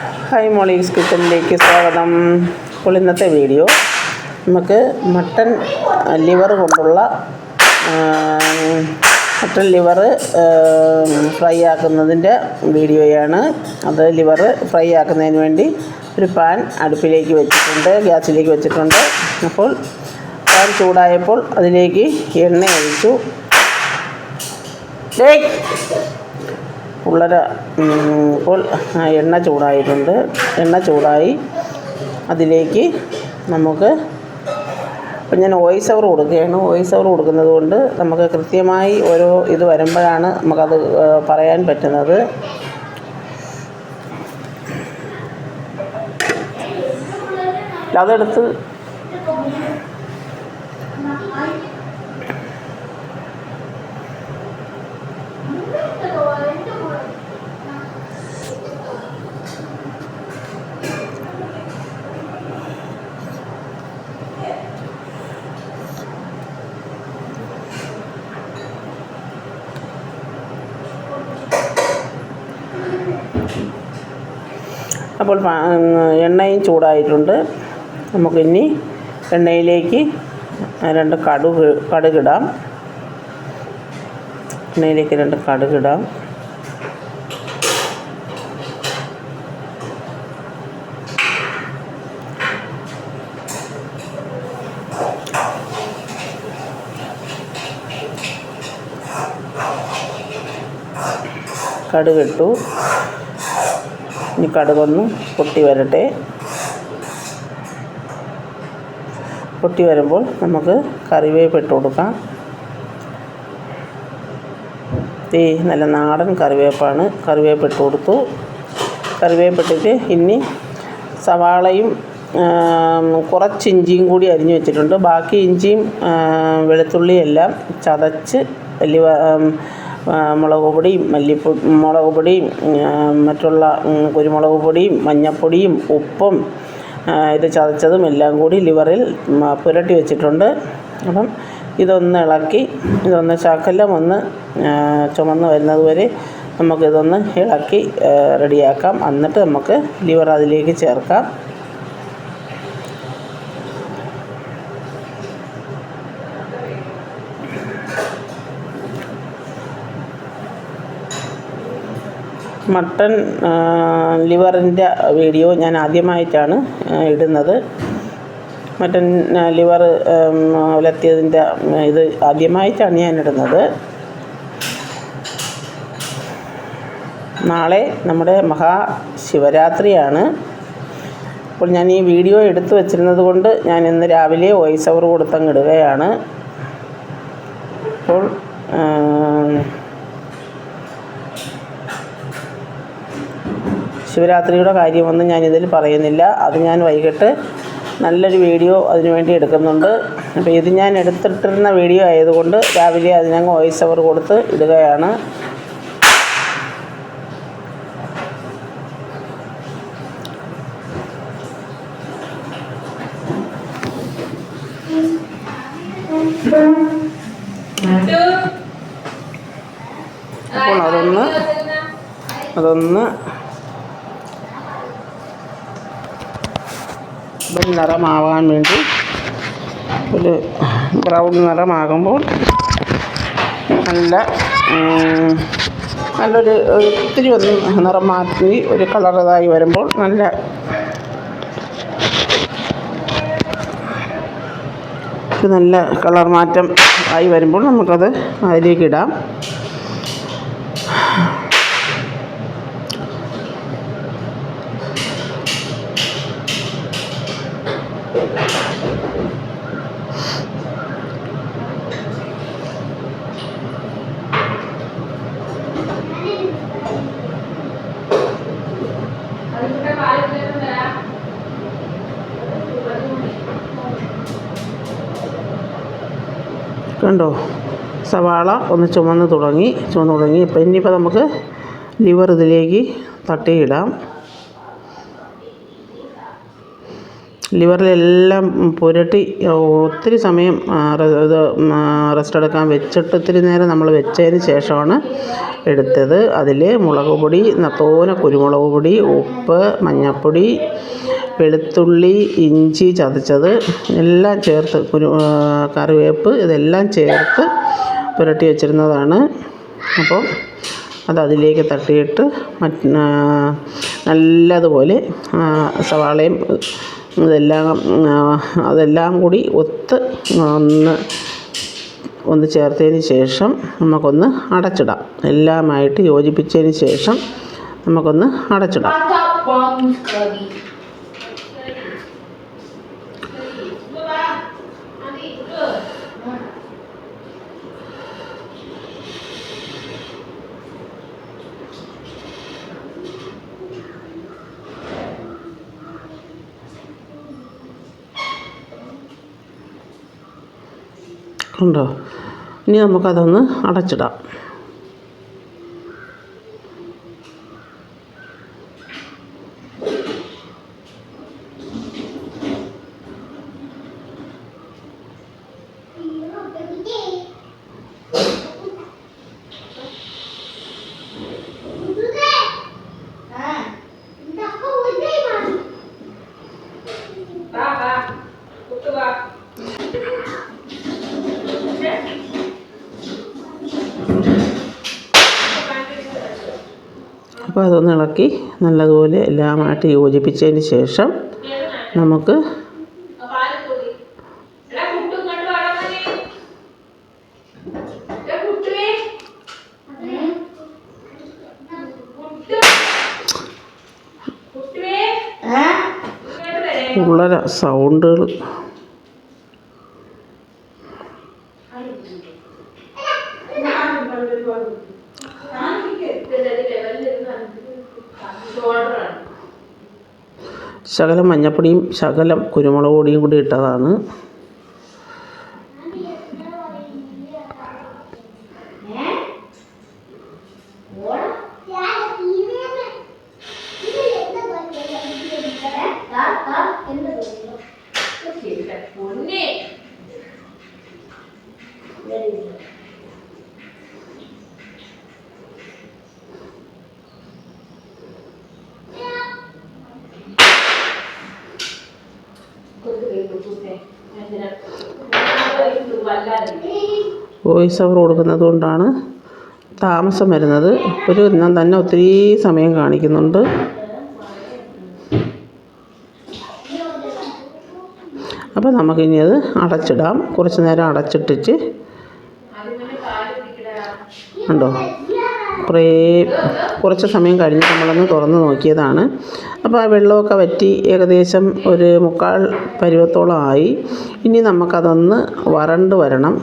Hi Molly's കിച്ചണിലേക്ക് സ്വാഗതം. അപ്പോൾ ഇന്നത്തെ വീഡിയോ നമുക്ക് മട്ടൺ ലിവർ കൊണ്ടുള്ള മട്ടൺ ലിവർ ഫ്രൈ ആക്കുന്നതിന്റെ വീഡിയോയാണ്. അത് ലിവർ ഫ്രൈ ആക്കുന്നതിന് വേണ്ടി ഒരു പാൻ അടുപ്പിലേക്ക് വെച്ചിട്ടുണ്ട് ഗ്യാസിലേക്ക് വെച്ചിട്ടുണ്ട്. അപ്പോൾ പാൻ ചൂടായപ്പോൾ അതിലേക്ക് എണ്ണ ഒഴിച്ചു. പുള്ളര ഇപ്പോൾ എണ്ണ ചൂടായിട്ടുണ്ട്. എണ്ണ ചൂടായി അതിലേക്ക് നമുക്ക് ഇപ്പം ഞാൻ വോയിസ് ഓവർ കൊടുക്കുകയാണ്. വോയിസ് ഓവർ കൊടുക്കുന്നത് കൊണ്ട് നമുക്ക് കൃത്യമായി ഓരോ ഇത് വരുമ്പോഴാണ് നമുക്കത് പറയാൻ പറ്റുന്നത്. അതെടുത്ത് അപ്പോൾ എണ്ണയും ചൂടായിട്ടുണ്ട്. നമുക്കിനി എണ്ണയിലേക്ക് രണ്ട് കടുക് കടുകിടാം. എണ്ണയിലേക്ക് രണ്ട് കടുകിടാം. കടുകിട്ടു. ഇനി കടുകൊന്ന് പൊട്ടി വരട്ടെ. പൊട്ടി വരുമ്പോൾ നമുക്ക് കറിവേപ്പ് ഇട്ട് കൊടുക്കാം. ഈ നല്ല നാടൻ കറിവേപ്പാണ്. കറിവേപ്പ് ഇട്ട് കൊടുത്തു. കറിവേപ്പ് ഇട്ടിട്ട് ഇനി സവാളയും കുറച്ച് ഇഞ്ചിയും കൂടി അരിഞ്ഞു വെച്ചിട്ടുണ്ട്. ബാക്കി ഇഞ്ചിയും വെളുത്തുള്ളിയും എല്ലാം ചതച്ച് വലിയ മുളക് പൊടിയും മല്ലിപ്പൊ മുളക് പൊടിയും മറ്റുള്ള കുരുമുളക് പൊടിയും മഞ്ഞൾപ്പൊടിയും ഉപ്പും ഇത് ചതച്ചതും എല്ലാം കൂടി ലിവറിൽ പുരട്ടി വെച്ചിട്ടുണ്ട്. അപ്പം ഇതൊന്ന് ഇളക്കി ഇതൊന്ന് ശകലം ഒന്ന് ചുമന്ന് വരുന്നത് വരെ നമുക്കിതൊന്ന് ഇളക്കി റെഡിയാക്കാം. എന്നിട്ട് നമുക്ക് ലിവർ അതിലേക്ക് ചേർക്കാം. മട്ടൺ ലിവറിന്റെ വീഡിയോ ഞാൻ ആദ്യമായിട്ടാണ് ഇടുന്നത്. മട്ടൺ ലിവർ ഉലർത്തിയതിന്റെ ഇത് ആദ്യമായിട്ടാണ് ഞാൻ ഇടുന്നത്. നാളെ നമ്മുടെ മഹാശിവരാത്രിയാണ് അപ്പോൾ ഞാൻ ഈ വീഡിയോ എടുത്തു വച്ചിരുന്നത് കൊണ്ട് ഞാൻ ഇന്ന് രാവിലെ വോയിസ് ഓവർ കൊടുത്തങ്ങിടുകയാണ് അപ്പോൾ ശിവരാത്രിയുടെ കാര്യമൊന്നും ഞാൻ ഇതിൽ പറയുന്നില്ല. അത് ഞാൻ വൈകിട്ട് നല്ലൊരു വീഡിയോ അതിനുവേണ്ടി എടുക്കുന്നുണ്ട്. അപ്പോൾ ഇത് ഞാൻ എടുത്തിട്ടിരുന്ന വീഡിയോ ആയതുകൊണ്ട് രാവിലെ അതിനങ്ങ് വോയിസ് ഓവർ കൊടുത്ത് ഇടുകയാണ്. അപ്പോൾ അതൊന്ന് അതൊന്ന് നിറമാവാൻ വേണ്ടി ഒരു ബ്രൗൺ നിറമാകുമ്പോൾ നല്ല നല്ലൊരു ഒത്തിരി ഒന്ന് നിറം മാറ്റി ഒരു കളറതായി വരുമ്പോൾ നല്ല നല്ല കളർ മാറ്റം ആയി വരുമ്പോൾ നമുക്കത് അതിലേക്ക് കണ്ടോ? സവാള ഒന്ന് ചുമന്ന് തുടങ്ങി ചുമന്ന് തുടങ്ങി. ഇപ്പം ഇനിയിപ്പോൾ നമുക്ക് ലിവർ ഇതിലേക്ക് തട്ടിയിടാം. ലിവറിലെല്ലാം പുരട്ടി ഒത്തിരി സമയം ഇത് റെസ്റ്റ് എടുക്കാൻ വെച്ചിട്ട് ഒത്തിരി നേരം നമ്മൾ വെച്ചതിന് ശേഷമാണ് എടുത്തത്. അതിൽ മുളക് പൊടി നത്തോന കുരുമുളക് പൊടി ഉപ്പ് മഞ്ഞൾപ്പൊടി വെളുത്തുള്ളി ഇഞ്ചി ചതച്ചത് എല്ലാം ചേർത്ത് കുരു കറിവേപ്പ് ഇതെല്ലാം ചേർത്ത് പുരട്ടി വെച്ചിരുന്നതാണ്. അപ്പോൾ അത് അതിലേക്ക് തട്ടിയിട്ട് മറ്റ് നല്ലതുപോലെ സവാളയും ഇതെല്ലാം ആ, അതെല്ലാം കൂടി ഒത്ത് ഒന്ന് ഒന്ന് ചേർത്തതിന് ശേഷം നമുക്കൊന്ന് അടച്ചിടാം. എല്ലാമായിട്ട് യോജിപ്പിച്ചതിന് ശേഷം നമുക്കൊന്ന് അടച്ചിടാം. ഉണ്ടോ? ഇനി നമുക്കതൊന്ന് അടച്ചിടാം. അപ്പോൾ അതൊന്ന് ഇളക്കി നല്ലതുപോലെ എല്ലാമായിട്ട് യോജിപ്പിച്ചതിന് ശേഷം നമുക്ക് വളരെ സൗണ്ടുകൾ. ശകലം മഞ്ഞപ്പൊടിയും ശകലം കുരുമുളക് പൊടിയും കൂടി ഇട്ടതാണ്. പൊന്നേ വോയിസ് ഓവർ കൊടുക്കുന്നത് കൊണ്ടാണ് താമസം വരുന്നത്. ഒരു ഞാൻ തന്നെ ഒത്തിരി സമയം കാണിക്കുന്നുണ്ട്. അപ്പോൾ നമുക്കിനി അത് അടച്ചിടാം. കുറച്ച് നേരം അടച്ചിട്ടിച്ച്. ഉണ്ടോ കുറേ കുറച്ച് സമയം കഴിഞ്ഞ് നമ്മളൊന്ന് തുറന്ന് നോക്കിയതാണ്. അപ്പോൾ ആ വെള്ളമൊക്കെ വറ്റി ഏകദേശം ഒരു മുക്കാൽ പരുവത്തോളം ആയി. ഇനി നമുക്കതൊന്ന് വരണ്ട് വരണം.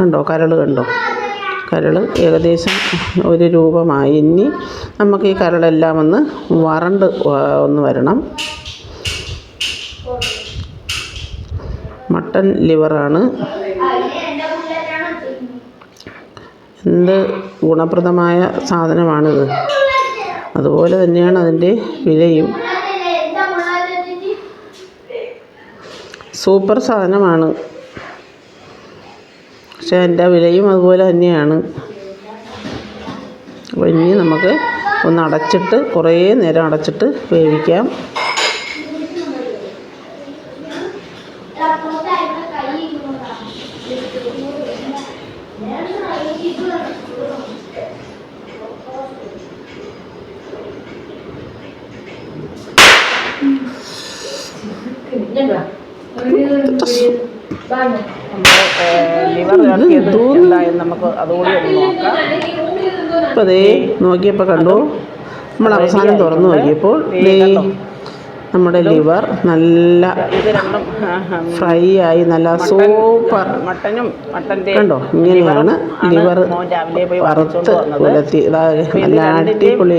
കണ്ടോ? കരൾ കണ്ടോ? കരൾ ഏകദേശം ഒരു രൂപമായി. ഇനി നമുക്ക് ഈ കരളെല്ലാം ഒന്ന് വരണ്ട് ഒന്ന് വരണം. മട്ടൻ ലിവറാണ്. എന്ത് ഗുണപ്രദമായ സാധനമാണിത്. അതുപോലെ തന്നെയാണ് അതിന്റെ വിലയും. സൂപ്പർ സാധനമാണ്. പക്ഷേ അതിന്റെ വിലയും അതുപോലെ തന്നെയാണ്. അപ്പോൾ ഇനി നമുക്ക് ഒന്ന് അടച്ചിട്ട് കുറേ നേരം അടച്ചിട്ട് വേവിക്കാം. ലിവർ എന്തായെന്ന് നമുക്ക് അതുകൂടി ഒന്ന് നോക്കാം കണ്ടു. നമ്മൾ അവസാനം തുറന്നു നോക്കിയപ്പോൾ നമ്മുടെ ലിവർ നല്ല ഫ്രൈ ആയി നല്ല സൂപ്പർ. മട്ടനും കണ്ടോ? ഇങ്ങനെയാണ് ലിവർ വറുത്ത് പുലത്തി നല്ല അടിപൊളി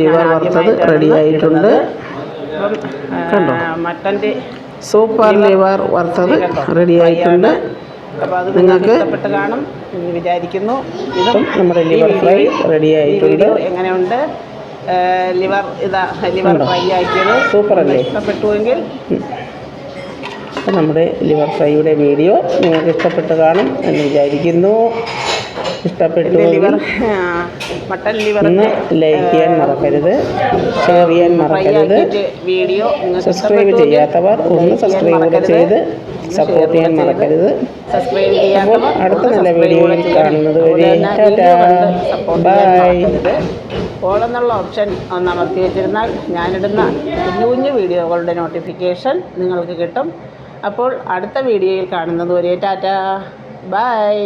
ലിവർ വറുത്തത് റെഡി ആയിട്ടുണ്ട്. കണ്ടോ? മട്ടന്റെ സൂപ്പർ ലിവർ വറുത്തത് റെഡി ആയിട്ടുണ്ട്. നിങ്ങൾക്ക് കാണും വിചാരിക്കുന്നു. ഇതും നമ്മുടെ ലിവർ ഫ്രൈ റെഡി ആയിട്ടുണ്ട്. എങ്ങനെയുണ്ട്? ലിവർ ഇതാ ലിവർ? ഫ്രൈ ആക്കിയത് സൂപ്പറല്ലേ? ഇഷ്ടപ്പെട്ടുവെങ്കിൽ അപ്പോൾ നമ്മുടെ ലിവർ ഫ്രൈയുടെ വീഡിയോ നിങ്ങൾക്ക് ഇഷ്ടപ്പെട്ട് കാണും എന്ന് വിചാരിക്കുന്നു എന്റെ ഇഷ്ടപ്പെട്ടുവെങ്കിൽ ലിവർ മട്ടൻ ലിവർ ഒന്ന് ലൈക്ക് ചെയ്യാൻ മറക്കരുത് ഷെയർ ചെയ്യാൻ മറക്കരുത്. വീഡിയോ സബ്സ്ക്രൈബ് ചെയ്യാത്തവർ ഒന്ന് സബ്സ്ക്രൈബ് ചെയ്ത് സപ്പോർട്ട് ചെയ്യാൻ മറക്കരുത്. അപ്പോൾ അടുത്ത നല്ല വീഡിയോയിൽ കാണുന്നത് വരെ ബൈ. ഓൾ എന്നുള്ള ഓപ്ഷൻ അമർത്തി വെച്ചിരുന്നാൽ ഞാനിടുന്ന കുഞ്ഞു കുഞ്ഞു വീഡിയോകളുടെ നോട്ടിഫിക്കേഷൻ നിങ്ങൾക്ക് കിട്ടും. അപ്പോൾ അടുത്ത വീഡിയോയിൽ കാണുന്നത് വരെ ടാറ്റ. ബൈ